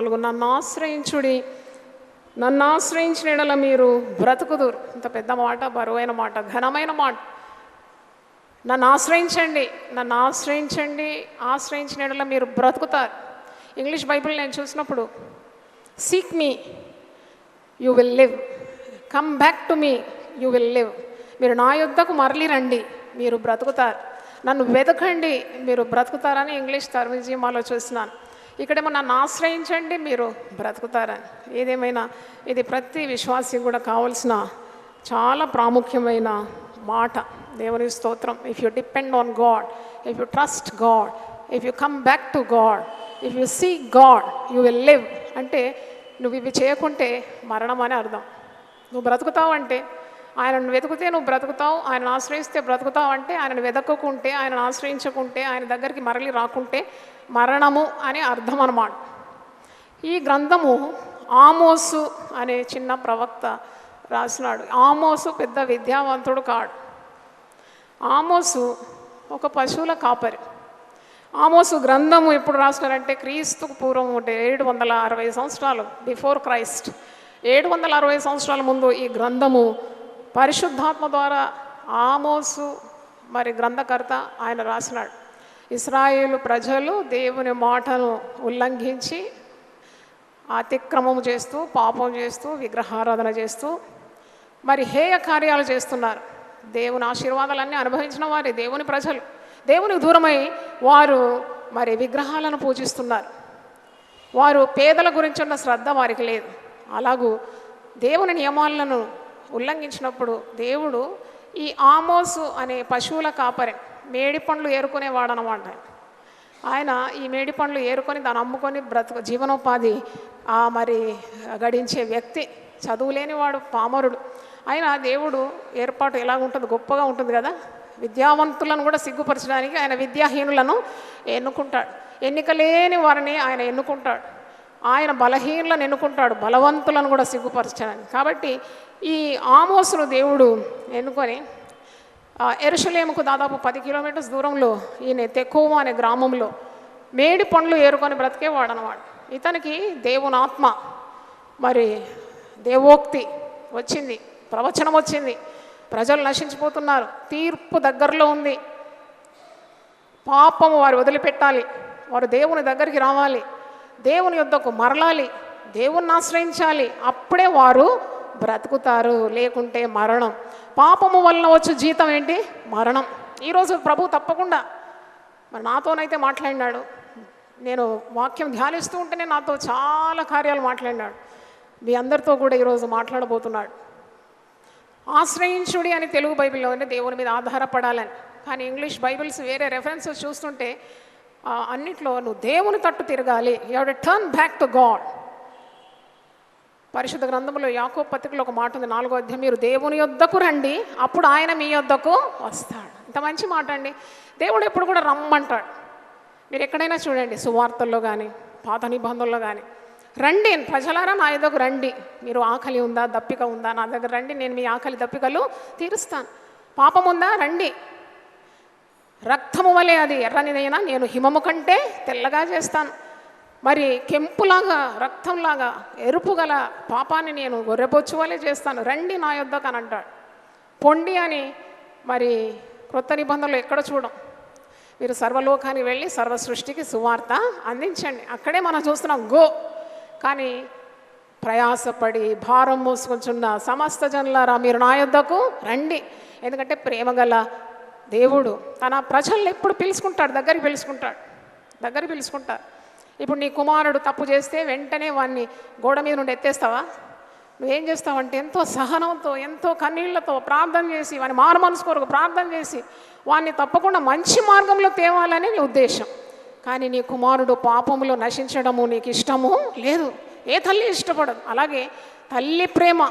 నాలుగు నన్ను ఆశ్రయించుడి. నన్ను ఆశ్రయించిన ఎడల మీరు బ్రతుకుదురు. ఇంత పెద్ద మాట బరువైన మాట ఘనమైన మాట. నన్ను ఆశ్రయించండి నన్ను ఆశ్రయించండి ఆశ్రయించిన ఎడల మీరు బ్రతుకుతారు. ఇంగ్లీష్ బైబిల్ నేను చూసినప్పుడు seek me you will live come back to me you will live మీరు నా యుద్ధకు మరలి రండి మీరు బ్రతుకుతారు. నన్ను వెతకండి మీరు బ్రతుకుతారని ఇంగ్లీష్ తర్మిజీమాలో చూసినాను ఇక్కడేమో నన్ను ఆశ్రయించండి మీరు బ్రతుకుతారని ఏదేమైనా ఇది ప్రతి విశ్వాసి కూడా కావాల్సిన చాలా ప్రాముఖ్యమైన మాట. దేవుని స్తోత్రం. If you depend on God if you trust God if you come back to God if you see God you will live అంటే నువ్వు ఇవి చేయకుంటే మరణం అని అర్థం. నువ్వు బ్రతుకుతావు అంటే ఆయనను వెతుకుతే నువ్వు బ్రతుకుతావు ఆయనను ఆశ్రయిస్తే బ్రతుకుతావు అంటే ఆయనను వెతకకుంటే ఆయనను ఆశ్రయించకుంటే ఆయన దగ్గరికి మరలి రాకుంటే మరణము అని అర్థం అన్నమాట ఈ గ్రంథము ఆమోసు అనే చిన్న ప్రవక్త రాసినాడు. ఆమోసు పెద్ద విద్యావంతుడు కాడు. ఆమోసు ఒక పశువుల కాపరి. ఆమోసు గ్రంథము ఎప్పుడు రాసినారంటే క్రీస్తుకు పూర్వం ఏడు వందల అరవై సంవత్సరాలు బిఫోర్ క్రైస్ట్. ఏడు వందల అరవై సంవత్సరాల ముందు ఈ గ్రంథము పరిశుద్ధాత్మ ద్వారా ఆమోసు మరి గ్రంథకర్త ఆయన రాసినాడు. ఇస్రాయేలు ప్రజలు దేవుని మాటను ఉల్లంఘించి అతిక్రమం చేస్తూ పాపం చేస్తూ విగ్రహారాధన చేస్తూ మరి హేయ కార్యాలు చేస్తున్నారు. దేవుని ఆశీర్వాదాలన్నీ అనుభవించిన వారి దేవుని ప్రజలు. దేవునికి దూరమై వారు మరి విగ్రహాలను పూజిస్తున్నారు. వారు పేదల గురించి ఉన్న శ్రద్ధ వారికి లేదు. అలాగూ దేవుని నియమాలను ఉల్లంఘించినప్పుడు దేవుడు ఈ ఆమోసు అనే పశువుల కాపరి మేడి పండ్లు ఏరుకునేవాడనమాట. ఆయన ఈ మేడి పండ్లు ఏరుకొని దాన్ని అమ్ముకొని బ్రతుకు జీవనోపాధి ఆ మరి గడించే వ్యక్తి చదువు లేనివాడు పామరుడు. ఆయన దేవుడు ఏర్పాటు ఎలా ఉంటుంది గొప్పగా ఉంటుంది కదా? విద్యావంతులను కూడా సిగ్గుపరచడానికి ఆయన విద్యాహీనులను ఎన్నుకుంటాడు. ఎన్నిక లేని వారిని ఆయన ఎన్నుకుంటాడు. ఆయన బలహీనులను ఎన్నుకుంటాడు. బలవంతులను కూడా సిగ్గుపరచడానికి. కాబట్టి ఈ ఆమోసును దేవుడు ఎన్నుకొని ఎరుషలేముకు దాదాపు పది కిలోమీటర్స్ దూరంలో ఈయన తెక్కువ అనే గ్రామంలో మేడి పండ్లు ఏరుకొని బ్రతికేవాడు అనమాట ఇతనికి దేవుని ఆత్మ మరి దేవోక్తి వచ్చింది ప్రవచనం వచ్చింది. ప్రజలు నశించిపోతున్నారు తీర్పు దగ్గరలో ఉంది. పాపము వారు వదిలిపెట్టాలి వారు దేవుని దగ్గరికి రావాలి దేవుని యొద్దకు మరలాలి దేవుణ్ణి ఆశ్రయించాలి. అప్పుడే వారు బ్రతుకుతారు లేకుంటే మరణం. పాపము వలన వచ్చే జీతం ఏంటి? మరణం. ఈరోజు ప్రభు తప్పకుండా మరి నాతోనైతే మాట్లాడినాడు. నేను వాక్యం ధ్యానిస్తూ ఉంటేనే నాతో చాలా కార్యాలు మాట్లాడినాడు. మీ అందరితో కూడా ఈరోజు మాట్లాడబోతున్నాడు. ఆశ్రయించుడి అని తెలుగు బైబిల్లో ఉంది దేవుని మీద ఆధారపడాలని. కానీ ఇంగ్లీష్ బైబిల్స్ వేరే రెఫరెన్సెస్ చూస్తుంటే అన్నిట్లో నువ్వు దేవుని తట్టు తిరగాలి. You turn back to God పరిశుద్ధ గ్రంథంలో యాకో పత్రికలో ఒక మాట ఉంది నాలుగో అధ్యాయం మీరు దేవుని యొద్దకు రండి అప్పుడు ఆయన మీ యొద్దకు వస్తాడు. ఇంత మంచి మాట అండి. దేవుడు ఎప్పుడు కూడా రమ్మంటాడు. మీరు ఎక్కడైనా చూడండి సువార్తల్లో కానీ పాత నిబంధనల్లో కానీ రండి ప్రజలారా నా యొద్దకు రండి. మీరు ఆకలి ఉందా దప్పిక ఉందా నా దగ్గర రండి నేను మీ ఆకలి దప్పికలు తీరుస్తాను. పాపం ఉందా? రండి. రక్తము వలె అది ఎర్రనిదైనా నేను హిమము కంటే తెల్లగా చేస్తాను. మరి కెంపులాగా రక్తంలాగా ఎరుపు గల పాపాన్ని నేను గొర్రెబొచ్చువలే చేస్తాను. రండి నా యొద్దకు అని అంటాడు. పొండి అని మరి క్రొత్త నిబంధనలు ఎక్కడ చూడం? మీరు సర్వలోకానికి వెళ్ళి సర్వ సృష్టికి సువార్త అందించండి. అక్కడే మనం చూస్తున్నాం గో. కానీ ప్రయాసపడి భారం మోసుకొంచున్న సమస్త జనులారా మీరు నా యొద్దకు రండి. ఎందుకంటే ప్రేమగల దేవుడు తన ప్రజల్ని ఎప్పుడు పిలుచుకుంటాడు? దగ్గరికి పిలుచుకుంటాడు. దగ్గర పిలుచుకుంటాడు ఇప్పుడు నీ కుమారుడు తప్పు చేస్తే వెంటనే వాడిని గోడ మీద నుండి ఎత్తేస్తావా? నువ్వేం చేస్తావంటే ఎంతో సహనంతో ఎంతో కన్నీళ్ళతో ప్రార్థన చేసి వాని మారు మనసు కొరకు ప్రార్థన చేసి వాడిని తప్పకుండా మంచి మార్గంలో తేవాలని నీ ఉద్దేశం. కానీ నీ కుమారుడు పాపములో నశించడము నీకు ఇష్టము లేదు. ఏ తల్లి ఇష్టపడదు. అలాగే తల్లి ప్రేమ.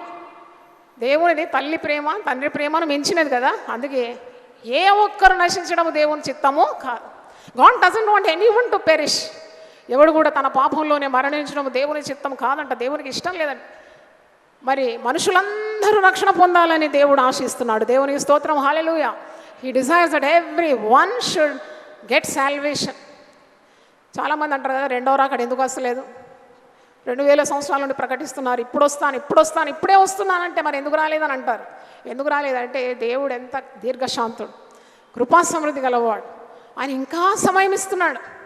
దేవునిది తల్లి ప్రేమ తండ్రి ప్రేమను మించినది కదా. అందుకే ఏ ఒక్కరు నశించడము దేవుని చిత్తము కాదు. God doesn't want any one to perish. ఎవడు కూడా తన పాపంలోనే మరణించడం దేవుని చిత్తం కాదంట దేవునికి ఇష్టం లేదంట. మరి మనుషులందరూ రక్షణ పొందాలని దేవుడు ఆశిస్తున్నాడు. దేవునికి స్తోత్రం hallelujah he desires that every one should get salvation చాలామంది అంటారు కదా రెండో రాకడ ఎందుకు వస్తలేదు? రెండు వేల సంవత్సరాల నుండి ప్రకటిస్తున్నారు. ఇప్పుడు వస్తాను ఇప్పుడు వస్తాను ఇప్పుడే వస్తున్నానంటే మరి ఎందుకు రాలేదని అంటారు. ఎందుకు రాలేదంటే దేవుడు ఎంత దీర్ఘశాంతుడు కృపా సమృద్ధి గలవాడు. ఆయన ఇంకా సమయం ఇస్తున్నాడు.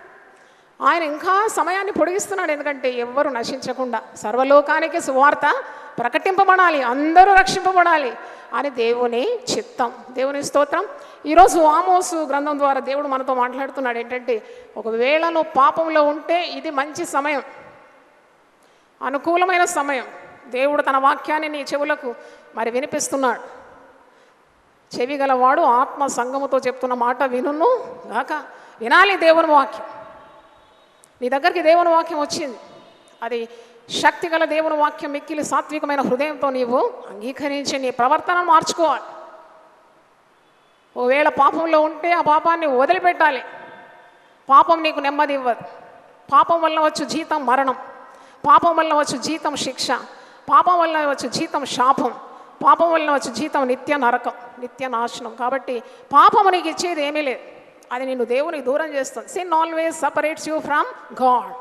ఆయన ఇంకా సమయాన్ని పొడిగిస్తున్నాడు ఎందుకంటే ఎవ్వరు నశించకుండా. సర్వలోకానికి సువార్త ప్రకటింపబడాలి అందరూ రక్షింపబడాలి అని దేవుని చిత్తం దేవుని స్తోత్రం. ఈరోజు ఆమోసు గ్రంథం ద్వారా దేవుడు మనతో మాట్లాడుతున్నాడు ఏంటంటే ఒకవేళ నువ్వు పాపంలో ఉంటే ఇది మంచి సమయం అనుకూలమైన సమయం. దేవుడు తన వాక్యాన్ని నీ చెవులకు మరి వినిపిస్తున్నాడు. చెవి గలవాడు ఆత్మ సంగముతో చెప్తున్న మాట వినును గాక వినాలి దేవుని వాక్యం. నీ దగ్గరికి దేవుని వాక్యం వచ్చింది. అది శక్తి గల దేవుని వాక్యం మిక్కిలి సాత్వికమైన హృదయంతో నీవు అంగీకరించి నీ ప్రవర్తనను మార్చుకోవాలి. ఒకవేళ పాపంలో ఉంటే ఆ పాపాన్ని వదిలిపెట్టాలి. పాపం నీకు నెమ్మది ఇవ్వదు. పాపం వల్ల వచ్చు జీతం మరణం. పాపం వల్ల వచ్చు జీతం శిక్ష. పాపం వల్ల వచ్చు జీతం శాపం. పాపం వల్ల వచ్చు జీతం నిత్య నరకం నిత్య నాశనం. కాబట్టి పాపము నీకు ఇచ్చేది ఏమీ లేదు. అది నిన్ను దేవునికి దూరం చేస్తుంది. Sin always separates you from God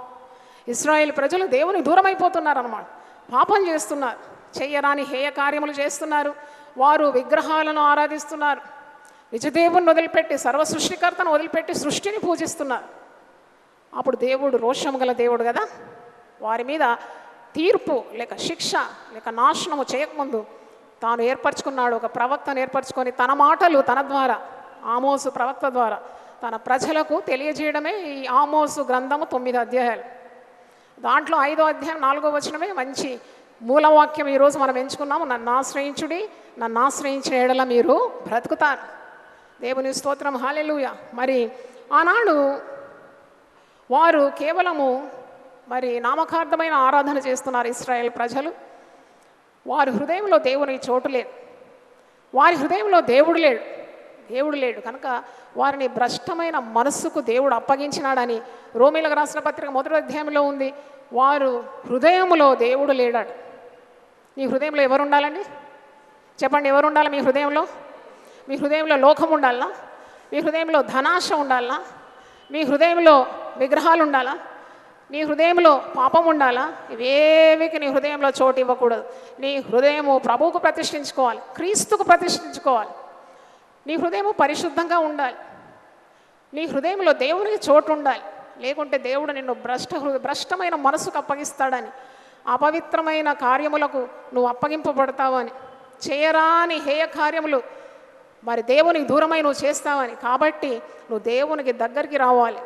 Israel ప్రజలు దేవునికి దూరం అయిపోతున్నారు అనమాట పాపం చేస్తున్నారు. చెయ్యరాని హేయ కార్యములు చేస్తున్నారు. వారు విగ్రహాలను ఆరాధిస్తున్నారు. నిజదేవుని వదిలిపెట్టి సర్వ సృష్టికర్తను వదిలిపెట్టి సృష్టిని పూజిస్తున్నారు. అప్పుడు దేవుడు రోషం గల దేవుడు కదా? వారి మీద తీర్పు లేక శిక్ష లేక నాశనము చేయకముందు తాను ఏర్పరచుకున్నాడు. ఒక ప్రవక్తను ఏర్పరచుకొని తన మాటలు తన ద్వారా ఆమోసు ప్రవక్త ద్వారా తన ప్రజలకు తెలియజేయడమే ఈ ఆమోసు గ్రంథము తొమ్మిది అధ్యాయాలు. దాంట్లో ఐదో అధ్యాయం నాలుగో వచనమే మంచి మూలవాక్యం ఈరోజు మనం ఎంచుకున్నాము. నన్ను ఆశ్రయించుడి నన్ను ఆశ్రయించిన ఏడల మీరు బ్రతుకుతారు. దేవుని స్తోత్రం హాలెలుయ మరి ఆనాడు వారు కేవలము మరి నామకార్థమైన ఆరాధన చేస్తున్నారు ఇస్రాయేల్ ప్రజలు. వారి హృదయంలో దేవుని చోటు లేదు. వారి హృదయంలో దేవుడు లేడు. దేవుడు లేడు. కనుక వారిని భ్రష్టమైన మనస్సుకు దేవుడు అప్పగించినాడని రోమిలకు రాసిన పత్రిక మొదటి అధ్యాయంలో ఉంది. వారు హృదయములో దేవుడు లేడాడు. మీ హృదయంలో ఎవరు ఉండాలండి చెప్పండి ఎవరు ఉండాలి మీ హృదయంలో? మీ హృదయంలో లోకం ఉండాలా? మీ హృదయంలో ధనాశ ఉండాలా? మీ హృదయంలో విగ్రహాలు ఉండాలా? నీ హృదయంలో పాపం ఉండాలా? ఇవేవికి నీ హృదయంలో చోటు ఇవ్వకూడదు. నీ హృదయము ప్రభువుకు ప్రతిష్ఠించుకోవాలి. క్రీస్తుకు ప్రతిష్ఠించుకోవాలి. నీ హృదయము పరిశుద్ధంగా ఉండాలి. నీ హృదయంలో దేవునికి చోటు ఉండాలి లేకుంటే దేవుడు నిన్ను భ్రష్ట హృ భ్రష్టమైన మనసుకు అప్పగిస్తాడని అపవిత్రమైన కార్యములకు నువ్వు అప్పగింపబడతావని చేయరాని హేయ కార్యములు మరి దేవునికి దూరమై నువ్వు చేస్తావని. కాబట్టి నువ్వు దేవునికి దగ్గరికి రావాలి.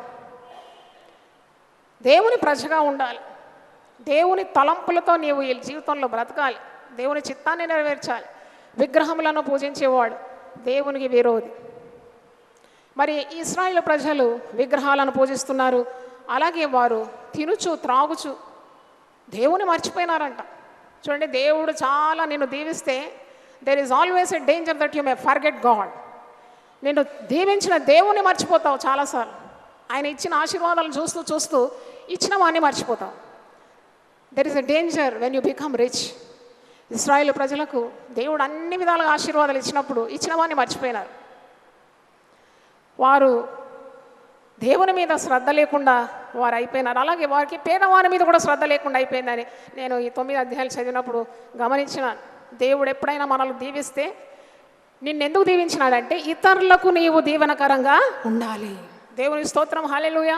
దేవుని ప్రజగా ఉండాలి. దేవుని తలంపులతో నీవు ఈ జీవితంలో బ్రతకాలి. దేవుని చిత్తాన్ని నెరవేర్చాలి. విగ్రహములను పూజించేవాడు. దేవునికి విరోధి. మరి ఇస్రాయేల్ ప్రజలు విగ్రహాలను పూజిస్తున్నారు. అలాగే వారు తినుచు త్రాగుచు దేవుని మర్చిపోయినారంట. చూడండి దేవుడు చాలా నిన్ను దీవిస్తే there is always a danger that you may forget God నేను దీవించిన దేవుని మర్చిపోతావు చాలాసార్లు. ఆయన ఇచ్చిన ఆశీర్వాదాలను చూస్తూ చూస్తూ ఇచ్చిన వాడిని మర్చిపోతావు. There is a danger when you become rich Israel ప్రజలకు దేవుడు అన్ని విధాలుగా ఆశీర్వాదాలు ఇచ్చినప్పుడు ఇచ్చిన వాడిని మర్చిపోయినారు. వారు దేవుని మీద శ్రద్ధ లేకుండా వారు అయిపోయినారు అలాగే వారికి పేదవారి మీద కూడా శ్రద్ధ లేకుండా అయిపోయిందని నేను ఈ తొమ్మిది అధ్యాయాలు చదివినప్పుడు గమనించినాను దేవుడు ఎప్పుడైనా మనల్ని దీవిస్తే నిన్నెందుకు దీవించినాడంటే ఇతరులకు నీవు దీవెనకరంగా ఉండాలి. దేవుని స్తోత్రం hallelujah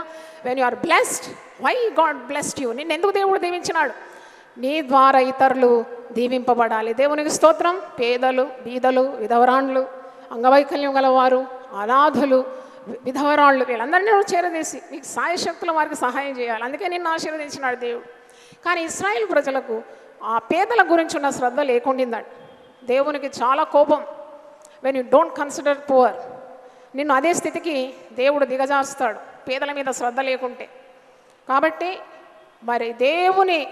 when you are blessed why God blessed you నిన్నెందుకు దేవుడు దీవించినాడు? నీ ద్వారా ఇతరులు దీవింపబడాలి. దేవునికి స్తోత్రం. పేదలు బీదలు విధవరాండ్లు అంగవైకల్యం గలవారు అనాథులు విధవరాళ్ళు వీళ్ళందరినీ నువ్వు చేరదీసి నీకు సాయశక్తుల వారికి సహాయం చేయాలి. అందుకే నిన్ను ఆశీర్వదించినాడు దేవుడు. కానీ ఇస్రాయిల్ ప్రజలకు ఆ పేదల గురించి ఉన్న శ్రద్ధ లేకుండిందండి దేవునికి చాలా కోపం. When you don't consider poor నిన్ను అదే స్థితికి దేవుడు దిగజారుస్తాడు. పేదల మీద శ్రద్ధ లేకుంటే. కాబట్టి మరి దేవుని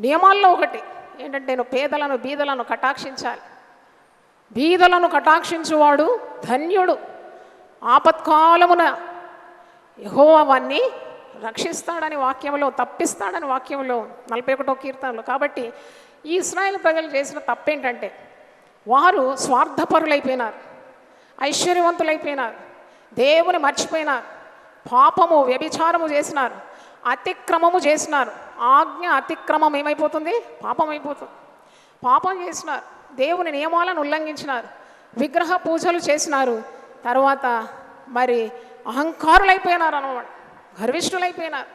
నియమాల్లో ఒకటి ఏంటంటే నేను పేదలను బీదలను కటాక్షించాలి. బీదలను కటాక్షించువాడు ధన్యుడు. ఆపత్కాలమున యహోవాన్ని వాన్ని రక్షిస్తాడని వాక్యంలో తప్పిస్తాడని వాక్యంలో నలభై ఒకటో కీర్తనలు. కాబట్టి ఈ ఇస్రాయేల్ ప్రజలు చేసిన తప్పేంటంటే వారు స్వార్థపరులైపోయినారు ఐశ్వర్యవంతులైపోయినారు దేవుని మర్చిపోయినారు పాపము వ్యభిచారము చేసినారు. అతిక్రమము చేసినారు. ఆజ్ఞ అతిక్రమం ఏమైపోతుంది? పాపం అయిపోతుంది. పాపం చేసినారు. దేవుని నియమాలను ఉల్లంఘించినారు. విగ్రహ పూజలు చేసినారు. తర్వాత మరి అహంకారులైపోయినారు అన్నమాట. గర్విష్ఠులైపోయినారు.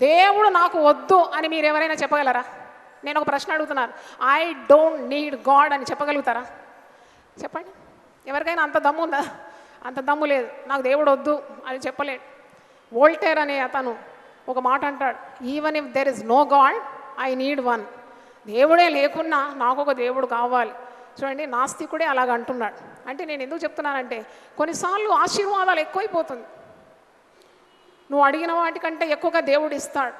దేవుడు నాకు వద్దు అని మీరు ఎవరైనా చెప్పగలరా? నేను ఒక ప్రశ్న అడుగుతున్నాను. ఐ డోంట్ నీడ్ గాడ్ అని చెప్పగలుగుతారా? చెప్పండి. ఎవరికైనా అంత దమ్ము ఉందా అంత దమ్ము లేదు. నాకు దేవుడు వద్దు అని చెప్పలేడు. వోల్టేర్ అనే అతను ఒక మాట అంటాడు even if there is no God I need one దేవుడే లేకున్నా నాకు ఒక దేవుడు కావాలి. చూడండి నాస్తికుడే అలాగ అంటున్నాడు. అంటే నేను ఎందుకు చెప్తున్నానంటే కొన్నిసార్లు ఆశీర్వాదాలు ఎక్కువైపోతుంది. నువ్వు అడిగిన వాటికంటే ఎక్కువగా దేవుడు ఇస్తాడు.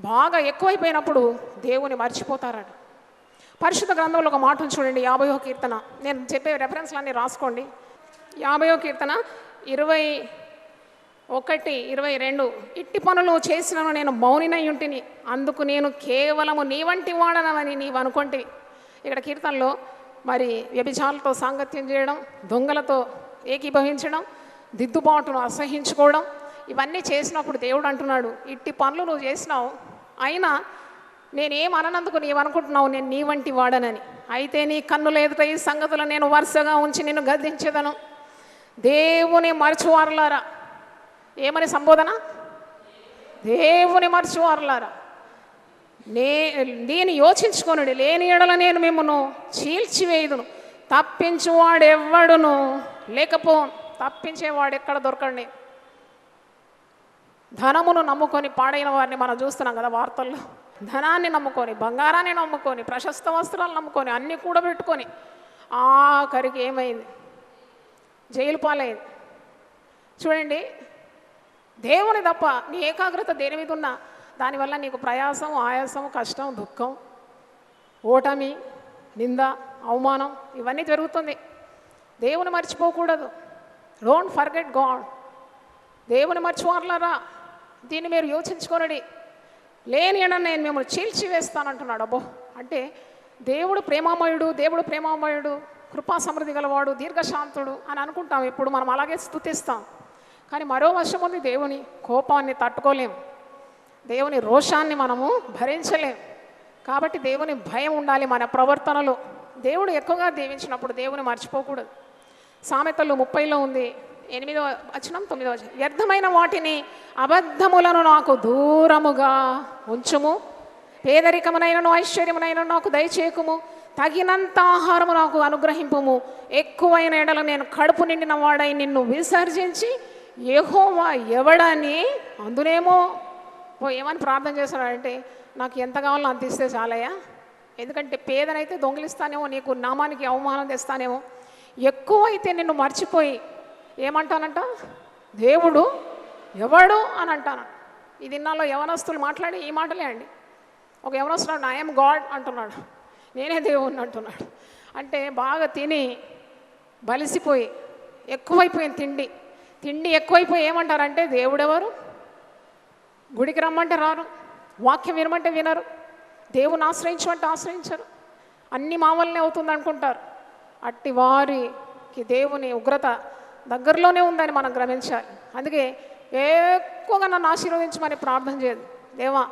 బాగా ఎక్కువైపోయినప్పుడు దేవుని మర్చిపోతారట. పరిశుద్ధ గ్రంథంలో ఒక మాట చూడండి యాభయో కీర్తన. నేను చెప్పే రెఫరెన్స్లన్నీ రాసుకోండి. యాభయో కీర్తన ఇరవై ఒకటి ఇరవై రెండు. ఇట్టి పనులు చేసినను నేను మౌనినై ఉంటిని. అందుకు నేను కేవలము నీ వంటి వాడనని నీవు అనుకుంటే ఇక్కడ కీర్తనలో మరి వ్యభిచారులతో సాంగత్యం చేయడం దొంగలతో ఏకీభవించడం దిద్దుబాటును అసహించుకోవడం ఇవన్నీ చేసినప్పుడు దేవుడు అంటున్నాడు ఇట్టి పనులు నువ్వు చేసినావు అయినా నేనేం అననందుకు నీవు అనుకుంటున్నావు నేను నీ వంటి వాడనని. అయితే నీ కన్ను ఎదుట ఈ సంగతులు నేను వరుసగా ఉంచి నిన్ను గద్దించేదను. దేవుని మరచువారులారా ఏమని సంబోధన? దేవుని మర్చివారులారా నే నేను యోచించుకొనుడి లేని ఎడల నేను మిమ్మను చీల్చివేయుదును. తప్పించువాడెవ్వడును? లేకపో తప్పించేవాడు ఎక్కడ దొరకండి? ధనమును నమ్ముకొని పాడైన వారిని మనం చూస్తున్నాం కదా వార్తల్లో. ధనాన్ని నమ్ముకొని బంగారాన్ని నమ్ముకొని ప్రశస్త వస్త్రాలు నమ్ముకొని అన్నీ కూడబెట్టుకొని ఆఖరికి ఏమైంది? జైలు పాలైంది. చూడండి దేవుని తప్ప నీ ఏకాగ్రత దేని మీద ఉన్నా దానివల్ల నీకు ప్రయాసం ఆయాసం కష్టం దుఃఖం ఓటమి నింద అవమానం ఇవన్నీ జరుగుతుంది. దేవుని మర్చిపోకూడదు. డోంట్ ఫర్గెట్ గాడ్ దేవుని మర్చిపోర్లరా దీన్ని మీరు యోచించుకోనడి. లేని నేను మిమ్మల్ని చీల్చి వేస్తానంటున్నాడు అబ్బో! అంటే దేవుడు ప్రేమామయుడు దేవుడు ప్రేమామయుడు కృపా సమృద్ధి గలవాడు దీర్ఘశాంతుడు అని అనుకుంటాం. ఇప్పుడు మనం అలాగే స్థుతిస్తాం. కానీ మరో వశం ఉంది దేవుని కోపాన్ని తట్టుకోలేము దేవుని రోషాన్ని మనము భరించలేము కాబట్టి దేవుని భయం ఉండాలి మన ప్రవర్తనలో. దేవుడు ఎక్కువగా దీవించినప్పుడు దేవుని మర్చిపోకూడదు. సామెతలు ముప్పైలో ఉంది ఎనిమిదో వచనం తొమ్మిదో వచనం. వ్యర్థమైన వాటిని అబద్ధములను నాకు దూరముగా ఉంచుము. పేదరికమునైనను ఐశ్వర్యమునైన నాకు దయచేకుము తగినంత ఆహారము నాకు అనుగ్రహింపుము. ఎక్కువైన ఎడల నేను కడుపు నిండిన వాడై నిన్ను విసర్జించి ఏహోవా ఎవడని అందునేమో ఓ ఏమని ప్రార్థన చేస్తున్నాడంటే నాకు ఎంత కావాలో అంత ఇస్తే చాలయ్యా. ఎందుకంటే పేదనైతే దొంగిలిస్తానేమో నీకు నామానికి అవమానం తెస్తానేమో. అయితే నిన్ను మర్చిపోయి ఏమంటానంట? దేవుడు ఎవడు అని అంటాను. ఈ దినాల్లో యవనస్తులు మాట్లాడి ఈ మాటలే అండి. ఒక యవనస్తున్నాడు ఐఎమ్ గాడ్ అంటున్నాడు. నేనే దేవుణ్ణి అంటున్నాడు. అంటే బాగా తిని బలిసిపోయి ఎక్కువైపోయింది తిండి. తిండి ఎక్కువైపోయి ఏమంటారంటే దేవుడెవరు? గుడికి రమ్మంటే రారు. వాక్యం వినమంటే వినరు. దేవుని ఆశ్రయించమంటే ఆశ్రయించరు. అన్ని మా వల్లనే అవుతుంది అనుకుంటారు. అట్టి వారికి దేవుని ఉగ్రత దగ్గరలోనే ఉందని మనం గ్రహించాలి. అందుకే ఎక్కువగా నన్ను ఆశీర్వదించమని ప్రార్థన చేయదు. దేవా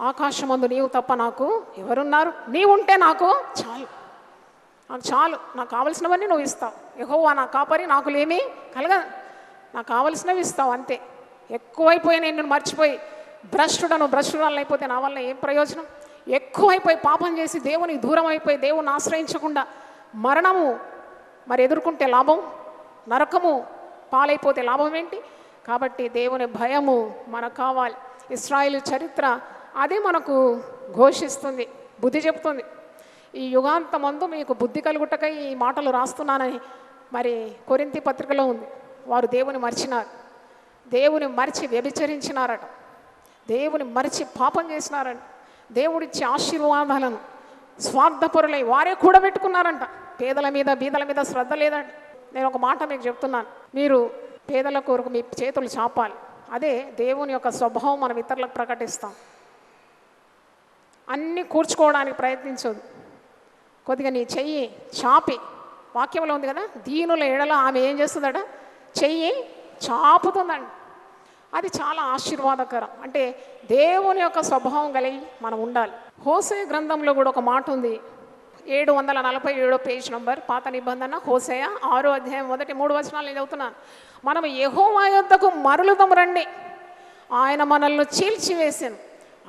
ఆకాశమందు నీవు తప్ప నాకు ఎవరున్నారు? నీవుంటే నాకు చాలు. నాకు చాలు. నాకు కావలసినవన్నీ నువ్వు ఇస్తావు. ఎహోవా నా కాపరి నాకు లేమి నాకు కావలసినవి ఇస్తావు అంతే. ఎక్కువైపోయి నేను మర్చిపోయి భ్రష్టుడను భ్రష్టురాలు అయిపోతే నా వల్ల ఏం ప్రయోజనం? ఎక్కువైపోయి పాపం చేసి దేవునికి దూరం అయిపోయి దేవుని ఆశ్రయించకుండా మరణము మరి ఎదుర్కొంటే లాభం? నరకము పాలైపోతే లాభం ఏంటి? కాబట్టి దేవుని భయము మనకు కావాలి. ఇస్రాయిల్ చరిత్ర అదే మనకు ఘోషిస్తుంది బుద్ధి చెప్తుంది. ఈ యుగాంతమందు మీకు బుద్ధి కలుగుటకై ఈ మాటలు రాస్తున్నానని మరి కొరింతి పత్రికలో ఉంది. వారు దేవుని మర్చినారు. దేవుని మరిచి వ్యభిచరించినారట. దేవుని మరిచి పాపం చేసినారంట. దేవుడిచ్చే ఆశీర్వాదాలను స్వార్థపరులై వారే కూడబెట్టుకున్నారంట పేదల మీద బీదల మీద శ్రద్ధ లేదంట నేను ఒక మాట మీకు చెప్తున్నాను. మీరు పేదల కొరకు మీ చేతులు చాపాలి. అదే దేవుని యొక్క స్వభావం మనం ఇతరులకు ప్రకటిస్తాం. అన్నీ కూర్చుకోవడానికి ప్రయత్నించదు కొద్దిగా నీ చెయ్యి చాపి వాక్యంలో ఉంది కదా దీనుల ఎడల ఆమె ఏం చేస్తుందట? చెయ్యి చాపుతుందండి. అది చాలా ఆశీర్వాదకరం. అంటే దేవుని యొక్క స్వభావం కలిగి మనం ఉండాలి. హోసే గ్రంథంలో కూడా ఒక మాట ఉంది. ఏడు వందల నలభై ఏడో పేజ్ నంబర్ పాత నిబంధన హోసేయ ఆరో అధ్యాయం మొదటి మూడు వచనాలు నేను చదువుతున్నాను. మనం యహోవా యొద్దకు మరలుదం రండి. ఆయన మనల్ని చీల్చివేసాను.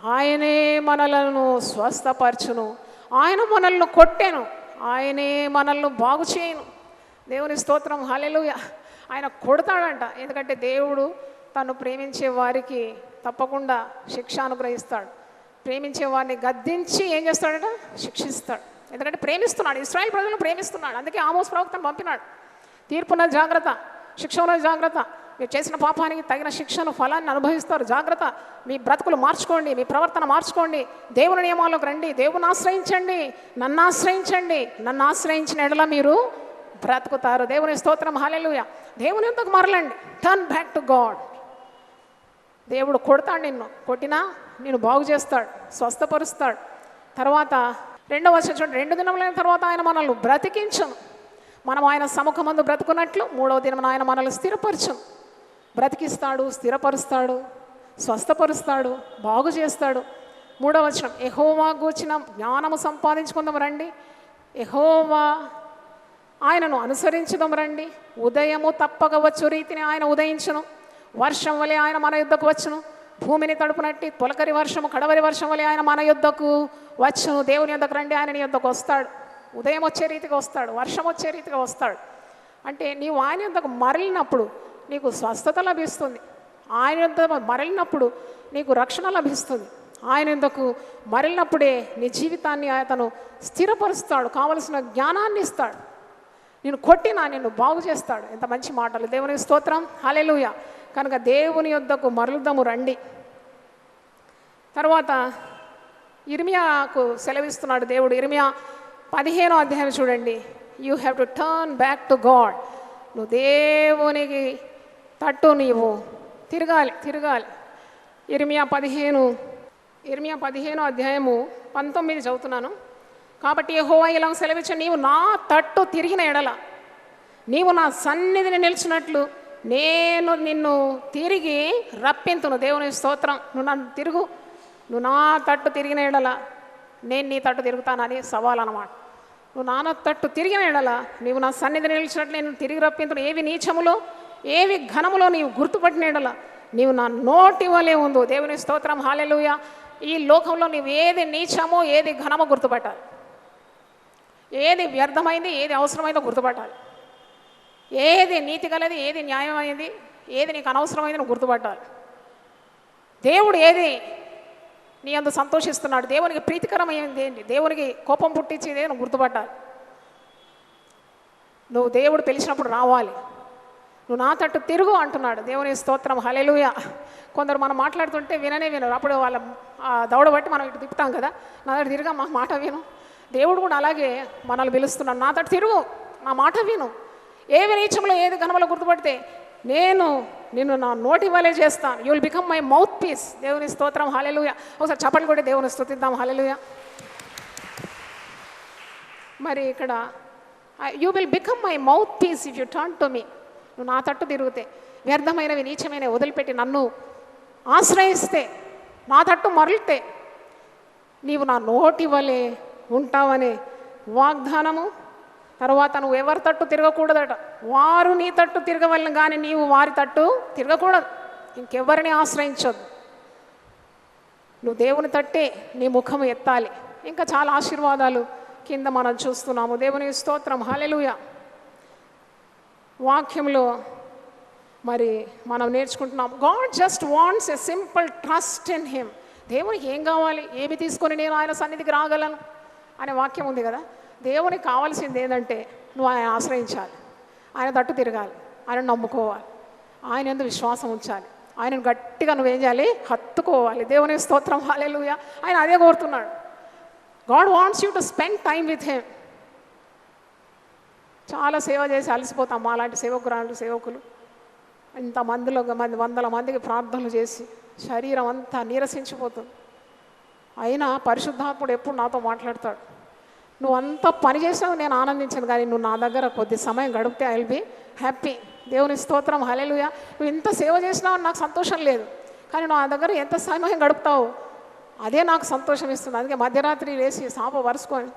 ఆయనే మనలను స్వస్థపరచును. ఆయన మనల్ని కొట్టాను. ఆయనే మనల్ని బాగు చేయను దేవుని స్తోత్రం. హల్లెలూయా. ఆయన కొడతాడంట. ఎందుకంటే దేవుడు తను ప్రేమించే వారికి తప్పకుండా శిక్ష అనుగ్రహిస్తాడు. ప్రేమించే వారిని గద్దించి ఏం చేస్తాడట? శిక్షిస్తాడు. ఎందుకంటే ప్రేమిస్తున్నాడు. ఇస్రాయల్ ప్రజలను ప్రేమిస్తున్నాడు. అందుకే ఆమోస్ ప్రవక్తను పంపినాడు. తీర్పున జాగ్రత్త. శిక్షణ జాగ్రత్త. మీరు చేసిన పాపానికి తగిన శిక్షను ఫలాన్ని అనుభవిస్తారు. జాగ్రత్త. మీ బ్రతుకులు మార్చుకోండి. మీ ప్రవర్తన మార్చుకోండి. దేవుని నియమాల్లోకి రండి. దేవుని ఆశ్రయించండి. నన్ను ఆశ్రయించండి. నన్ను ఆశ్రయించిన ఎడల మీరు బ్రతుకుతారు. దేవుని స్తోత్రం హాలెలుయ దేవుని ఎందుకు మరలండి? టర్న్ బ్యాక్ టు గాడ్ దేవుడు కొడతాడు నిన్ను. కొట్టినా నేను బాగు చేస్తాడు స్వస్థపరుస్తాడు. తర్వాత రెండవ వర్షం చూడండి. రెండు దినములైన తర్వాత ఆయన మనల్ని బ్రతికించను. మనం ఆయన సముఖమందు బ్రతుకున్నట్లు మూడవ దినం ఆయన మనల్ని స్థిరపరచం బ్రతికిస్తాడు స్థిరపరుస్తాడు స్వస్థపరుస్తాడు బాగు చేస్తాడు. మూడవ వచనం. ఎహోవా గూర్చిన జ్ఞానము సంపాదించుకుందాం రండి. ఎహోవా ఆయనను అనుసరించుదాం రండి. ఉదయము తప్పక వచ్చు రీతిని ఆయన ఉదయించును. వర్షం వలె ఆయన మన యుద్ధకు వచ్చును. భూమిని తడుపునట్టి తొలకరి వర్షము కడవరి వర్షం వలె ఆయన మన యుద్ధకు వచ్చును. దేవుని యుద్ధకు రండి ఆయన నీ యుద్ధకు వస్తాడు. ఉదయం వచ్చే రీతిగా వస్తాడు వర్షం వచ్చే రీతిగా వస్తాడు. అంటే నీవు ఆయన యుద్ధకు మరలినప్పుడు నీకు స్వస్థత లభిస్తుంది. ఆయన యుద్ధ మరలినప్పుడు నీకు రక్షణ లభిస్తుంది. ఆయన ఎందుకు మరలినప్పుడే నీ జీవితాన్ని అతను స్థిరపరుస్తాడు కావలసిన జ్ఞానాన్ని ఇస్తాడు. నేను కొట్టినా నిన్ను బాగు చేస్తాడు. ఎంత మంచి మాటలు. దేవుని స్తోత్రం. హలెలుయ కనుక దేవుని యొద్దకు మరలుదము రండి. తర్వాత ఇర్మియాకు సెలవిస్తున్నాడు దేవుడు. ఇర్మియా పదిహేనో అధ్యాయం చూడండి. You have to turn back to God నువ్వు దేవునికి తట్టు నీవు. తిరగాలి తిరగాలి. ఇర్మియా పదిహేను ఇర్మియా పదిహేను అధ్యాయము పంతొమ్మిది చదువుతున్నాను. కాబట్టి హోవా ఇలా సెలవిచ్చ నీవు నా తట్టు తిరిగిన ఎడల నీవు నా సన్నిధిని నిలిచినట్లు నేను నిన్ను తిరిగి రప్పింతును. దేవుని స్తోత్రం నువ్వు నన్ను తిరుగు నువ్వు నా తట్టు తిరిగిన ఎడల నేను నీ తట్టు తిరుగుతానని సవాల్ అనమాట నువ్వు నాన్న తట్టు తిరిగిన ఎడల నీవు నా సన్నిధిని నిలిచినట్లు నేను తిరిగి రప్పింతును. ఏవి నీచములో ఏవి ఘనములో నీవు గుర్తుపట్టిన ఎడల నీవు నా నోటి వలే ఉందో దేవుని స్తోత్రం హాలెలుయ. ఈ లోకంలో నీవు ఏది నీచమో ఏది ఘనమో గుర్తుపట్టాలి. ఏది వ్యర్థమైంది ఏది అవసరమైందో గుర్తుపట్టాలి. ఏది నీతి గలది ఏది న్యాయమైంది ఏది నీకు అనవసరమైంది నువ్వు గుర్తుపట్టాలి. దేవుడు ఏది నీ అందు సంతోషిస్తున్నాడు? దేవునికి ప్రీతికరమైంది ఏంటి? దేవునికి కోపం పుట్టించేది నువ్వు గుర్తుపట్టాలి. నువ్వు దేవుడు పిలిచినప్పుడు రావాలి. నువ్వు నా తట్టు తిరుగు అంటున్నాడు. దేవుని స్తోత్రం. హలెలుయ కొందరు మనం మాట్లాడుతుంటే విననే వినరు. అప్పుడు వాళ్ళ ఆ దౌడ బట్టి మనం ఇటు తిప్పుతాం కదా. నా దగ్గర తిరుగా మా మాట విను. దేవుడు కూడా అలాగే మనల్ని పిలుస్తున్నాడు. నా తట్టు తిరుగు నా మాట విను. ఏవి నీచంలో ఏది ఘనమలో గుర్తుపడితే నేను నిన్ను నా నోటి వలే చేస్తాను. You will become my mouthpiece దేవుని స్తోత్రం. హాలెలుయ ఒకసారి చప్పట్లు కూడా దేవుని స్తుతిద్దాం. హాలెలుయ మరి ఇక్కడ you will become my mouthpiece if you turn to me నువ్వు నా తట్టు తిరిగితే వ్యర్థమైనవి నీచమైన వదిలిపెట్టి నన్ను ఆశ్రయిస్తే నా తట్టు మరలితే నీవు నా నోటి వలె ఉంటావనే వాగ్దానము. తర్వాత నువ్వు ఎవరి తట్టు తిరగకూడదట. వారు నీ తట్టు తిరగవలను కానీ నీవు వారి తట్టు తిరగకూడదు. ఇంకెవరిని ఆశ్రయించొద్దు. నువ్వు దేవుని తట్టే నీ ముఖం ఎత్తాలి. ఇంకా చాలా ఆశీర్వాదాలు కింద మనం చూస్తున్నాము. దేవుని స్తోత్రం. హలెలుయ వాక్యంలో మరి మనం నేర్చుకుంటున్నాం. God just wants a simple trust in him దేవునికి ఏం కావాలి? ఏమి తీసుకొని నేను ఆయన సన్నిధికి రాగలను? అనే వాక్యం ఉంది కదా? దేవునికి కావాల్సింది ఏంటంటే నువ్వు ఆయన ఆశ్రయించాలి. ఆయన తట్టు తిరగాలి. ఆయన నమ్ముకోవాలి. ఆయన ఎందుకు విశ్వాసం ఉంచాలి. ఆయనను గట్టిగా నువ్వేం చేయాలి? హత్తుకోవాలి. దేవుని స్తోత్రం. హాలేలుయ ఆయన అదే కోరుతున్నాడు. God wants you to spend time with him. చాలా సేవ చేసి అలసిపోతాం మాలాంటి సేవకురాలు సేవకులు. ఇంత మందిలో మంది వందల మందికి ప్రార్థనలు చేసి శరీరం అంతా నీరసించిపోతుంది. అయినా పరిశుద్ధాత్ముడు ఎప్పుడు నాతో మాట్లాడతాడు? నువ్వు అంత పని చేసినావు నేను ఆనందించాను. కానీ నువ్వు నా దగ్గర కొద్ది సమయం గడిపితే ఐ విల్ బి హ్యాపీ దేవుని స్తోత్రం హలెలుయా నువ్వు ఇంత సేవ చేసినావు అని నాకు సంతోషం లేదు. కానీ నువ్వు ఆ దగ్గర ఎంత సమయం గడుపుతావు అదే నాకు సంతోషం ఇస్తుంది. అందుకే మధ్యరాత్రి లేచి సాప వరుసుకొని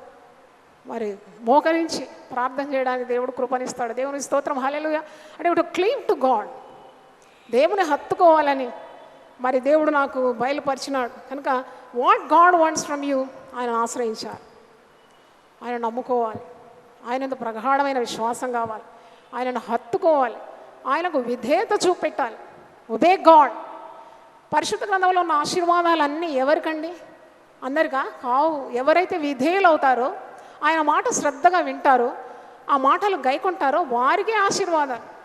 మరి మోకరించి ప్రార్థన చేయడానికి దేవుడు కృపనిస్తాడు. దేవుని స్తోత్రం హలెలుయా అంటే ఇటు క్లీమ్ టు గాడ్ దేవుని హత్తుకోవాలని మరి దేవుడు నాకు బయలుపరిచినాడు. కనుక what God wants from you ఆయన ఆశ్రయించారు. ఆయన నమ్ముకోవాలి. ఆయన ప్రగాఢమైన విశ్వాసం కావాలి. ఆయనను హత్తుకోవాలి. ఆయనకు విధేయత చూపెట్టాలి. ఉబే గాడ్ పరిశుద్ధ గ్రంథంలో ఉన్న ఆశీర్వాదాలన్నీ ఎవరికండి? అందరికా? కావు. ఎవరైతే విధేయులు అవుతారో ఆయన మాట శ్రద్ధగా వింటారో ఆ మాటలు గైకుంటారో వారికే ఆశీర్వాదాలు.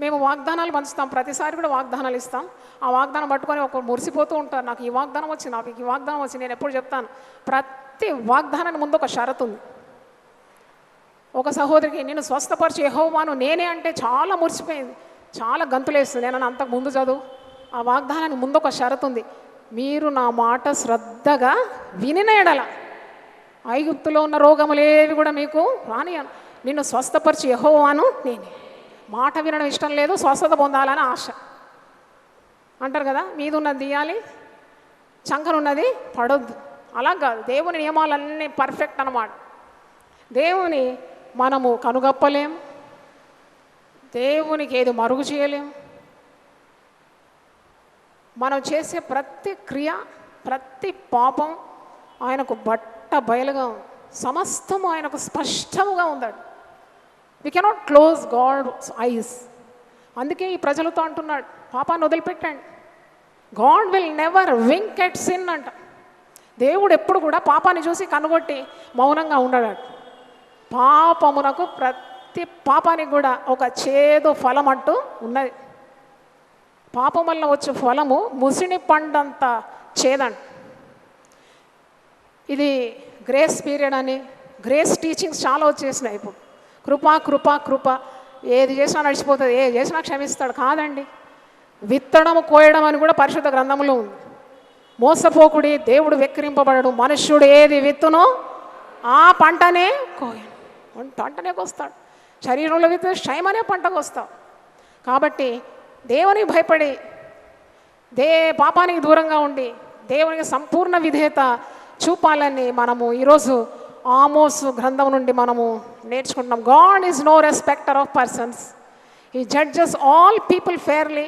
మేము వాగ్దానాలు పంచుతాం. ప్రతిసారి కూడా వాగ్దానాలు ఇస్తాం. ఆ వాగ్దానం పట్టుకొని ఒకరు మురిసిపోతూ ఉంటారు. నాకు ఈ వాగ్దానం వచ్చి నాకు ఈ వాగ్దానం వచ్చి నేను ఎప్పుడు చెప్తాను. ప్రతి వాగ్దానాన్ని ముందు ఒక షరతు ఉంది. ఒక సహోదరికి నేను స్వస్థపరిచి యహోవాను నేనే అంటే చాలా మురిసిపోయింది. చాలా గంతులేస్తుంది. నేను అంతకు ముందు చదువు. ఆ వాగ్దానానికి ముందు ఒక షరతు ఉంది. మీరు నా మాట శ్రద్ధగా వినినేడల ఐగుప్తులో ఉన్న రోగములేవి కూడా మీకు రానియను నిన్ను స్వస్థపరిచి యహోవాను నేనే. మాట వినడం ఇష్టం లేదు స్వస్థత పొందాలని ఆశ. అంటారు కదా మీదున్నది తీయాలి చంకనున్నది పడొద్దు. అలా కాదు దేవుని నియమాలన్నీ పర్ఫెక్ట్ అన్నమాట. దేవుని మనము కనుగొప్పలేం. దేవునికి ఏది మరుగు చేయలేం. మనం చేసే ప్రతి క్రియ ప్రతి పాపం ఆయనకు బట్ట బయలుగా ఉంది సమస్తము ఆయనకు స్పష్టముగా ఉందాడు. We cannot close God eyes అందుకే ఈ ప్రజలతో అంటున్నాడు పాపాన్ని వదిలిపెట్టండి. God will never wink at sin అంట. దేవుడు ఎప్పుడు కూడా పాపాన్ని చూసి కనుగొట్టి మౌనంగా ఉండడు పాపమునకు ప్రతి పాపానికి కూడా ఒక చేదు ఫలం అంటూ ఉన్నది. పాపం వల్ల వచ్చే ఫలము ముసిని పండంత చేదంట. ఇది గ్రేస్ పీరియడ్ అని గ్రేస్ టీచింగ్స్ చాలా వచ్చేసినాయి ఇప్పుడు. కృప కృప కృప. ఏది చేసినా నడిచిపోతుంది ఏది చేసినా క్షమిస్తాడు. కాదండి. విత్తడం కోయడం అని కూడా పరిశుద్ధ గ్రంథంలో ఉంది. మోసపోకుడి దేవుడు వెక్కిరింపబడడు. మనుష్యుడు ఏది విత్తునో ఆ పంటనే కోయను పంటనే కోస్తాడు. శరీరంలో విత్తు క్షయమనే పంటకు వస్తావు కాబట్టి దేవునికి భయపడి దే పాపానికి దూరంగా ఉండి దేవునికి సంపూర్ణ విధేయత చూపాలని మనము ఈరోజు ఆమోస్ గ్రంథం నుండి మనము నేర్చుకుంటున్నాం. God is no respecter of persons. He judges all people fairly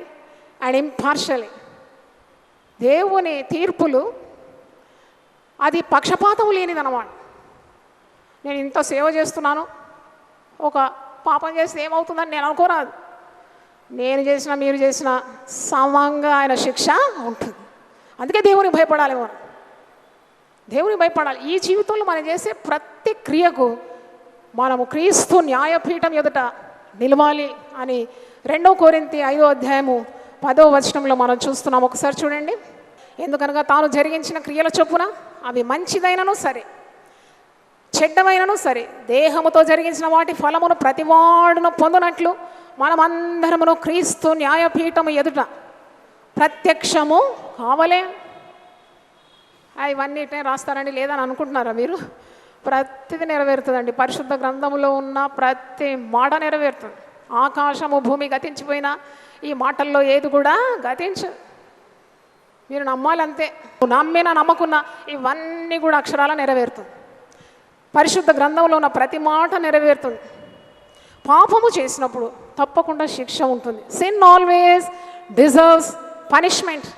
and impartially దేవుని తీర్పులు అది పక్షపాతం లేనిదన్నమాట. నేను ఇంత సేవ చేస్తున్నాను ఒక పాపం చేస్తే ఏమవుతుందని నేను అనుకోరాదు. నేను చేసిన మీరు చేసిన సమంగా ఆయన శిక్ష ఉంటుంది. అందుకే దేవునికి భయపడాలి మనం. దేవునికి భయపడాలి. ఈ జీవితంలో మనం చేసే ప్రతి క్రియకు మనము క్రీస్తు న్యాయపీఠం ఎదుట నిలవాలి అని రెండో కోరింతి ఐదో అధ్యాయము పదో వచనంలో మనం చూస్తున్నాం. ఒకసారి చూడండి. ఎందుకనగా తాను జరిగించిన క్రియల చొప్పున అవి మంచిదైనను సరే చెడ్డమైనను సరే దేహముతో జరిగించిన వాటి ఫలమును ప్రతివాడును పొందినట్లు మనమందరమును క్రీస్తు న్యాయపీఠము ఎదుట ప్రత్యక్షము కావలే. ఇవన్నిటినే రాస్తారండి. లేదని అనుకుంటున్నారా మీరు? ప్రతిది నెరవేరుతుందండి. పరిశుద్ధ గ్రంథంలో ఉన్న ప్రతి మాట నెరవేరుతుంది. ఆకాశము భూమి గతించిపోయినా ఈ మాటల్లో ఏది కూడా గతించు మీరు నమ్మాలంతే. నమ్మినా నమ్మకున్నా ఇవన్నీ కూడా అక్షరాల నెరవేరుతుంది. పరిశుద్ధ గ్రంథంలో ఉన్న ప్రతి మాట నెరవేరుతుంది. పాపము చేసినప్పుడు తప్పకుండా శిక్ష ఉంటుంది. సిన్ ఆల్వేస్ డిజర్వ్స్ పనిష్మెంట్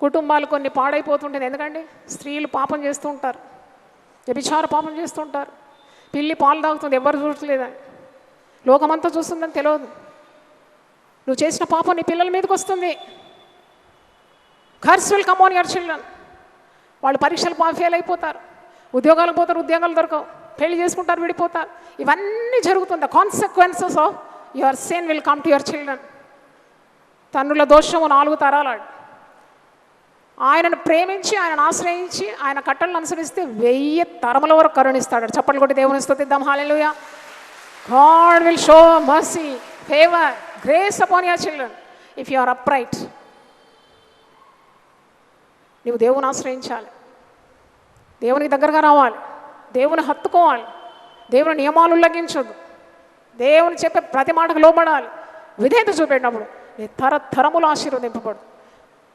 కుటుంబాలు కొన్ని పాడైపోతుంటుంది ఎందుకండి? స్త్రీలు పాపం చేస్తూ ఉంటారు. వ్యభిచార పాపం చేస్తుంటారు పిల్లి పాలు తాగుతుంది. ఎవరు చూడలేదని లోకమంతా చూస్తుందని తెలియదు నువ్వు చేసిన పాపం నీ పిల్లల మీదకి వస్తుంది. Curse will come on your children వాళ్ళు పరీక్షలు ఫెయిల్ అయిపోతారు. ఉద్యోగాలు పోతారు ఉద్యోగాలు దొరకవు. పెళ్ళి చేసుకుంటారు విడిపోతారు. ఇవన్నీ జరుగుతుంది. Consequences of your sin will come to your children తండ్రుల దోషము నాలుగు తరాలాడు ఆయనను ప్రేమించి ఆయనను ఆశ్రయించి ఆయన కట్టలను అనుసరిస్తే వెయ్యి తరముల వరకు కరుణిస్తాడు. చప్పట్లు కొట్టి దేవుని స్థుతిద్దాం. Hallelujah God will show mercy favour grace upon your children if you are upright నీవు దేవుని ఆశ్రయించాలి. దేవునికి దగ్గరగా రావాలి. దేవుని హత్తుకోవాలి. దేవుని నియమాలు ఉల్లంఘించొద్దు. దేవుని చెప్పే ప్రతి మాటకు లోపడాలి విధేయత చూపెట్టినప్పుడు నీ తరతరములు ఆశీర్వదింపబడు.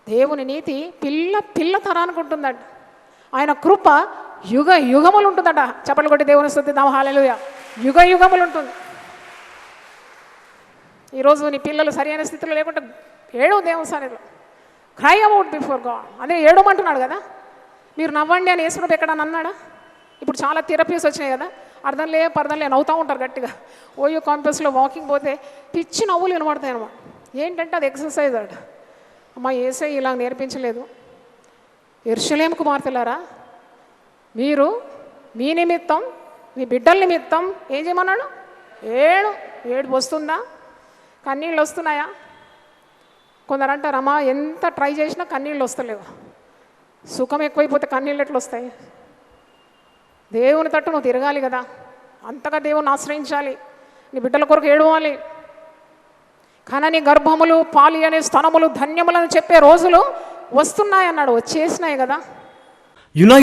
దేవుని నీతి పిల్ల పిల్ల తరానికి ఉంటుందంట. ఆయన కృప యుగ యుగములు ఉంటుందట. చెప్పలు కొట్టి దేవుని స్థుతి దామ యుగ యుగములు ఉంటుంది. ఈరోజు నీ పిల్లలు సరైన స్థితిలో లేకుంటే ఏడవ దేవుని సన్నిధిలో. క్రై అబౌట్ బిఫోర్ గాడ్ అదే ఏడవమంటున్నాడు కదా? మీరు నవ్వండి అని వేసుకుంటే ఎక్కడ అన్నాడా? ఇప్పుడు చాలా థెరపీస్ వచ్చినాయి కదా? అర్థం లే పర్థం లే నవ్వుతూ ఉంటారు గట్టిగా. ఓయో కాంపస్లో వాకింగ్ పోతే పిచ్చి నవ్వులు వినబడతాయి అనమాట ఏంటంటే అది ఎక్సర్సైజ్ అట. అమ్మ ఏసై ఇలా నేర్పించలేదు. ఎర్షలేం కుమార్తెలారా? మీరు మీ నిమిత్తం నీ బిడ్డల నిమిత్తం ఏం చేయమన్నాడు? ఏడు ఏడు వస్తుందా? కన్నీళ్ళు వస్తున్నాయా? కొందరు అంటారమ్మా ఎంత ట్రై చేసినా కన్నీళ్ళు వస్తలేవు. సుఖం ఎక్కువైపోతే కన్నీళ్ళు ఎట్లా వస్తాయి? దేవుని తట్టు నువ్వు తిరగాలి కదా. అంతగా దేవుని ఆశ్రయించాలి. నీ బిడ్డల కొరకు ఏడవాలి. కనని గర్భములు పాలి అనే స్థనములు ధన్యములను చెప్పే రోజులు వస్తున్నాయన్నాడు. వచ్చేసినాయి కదా. యునై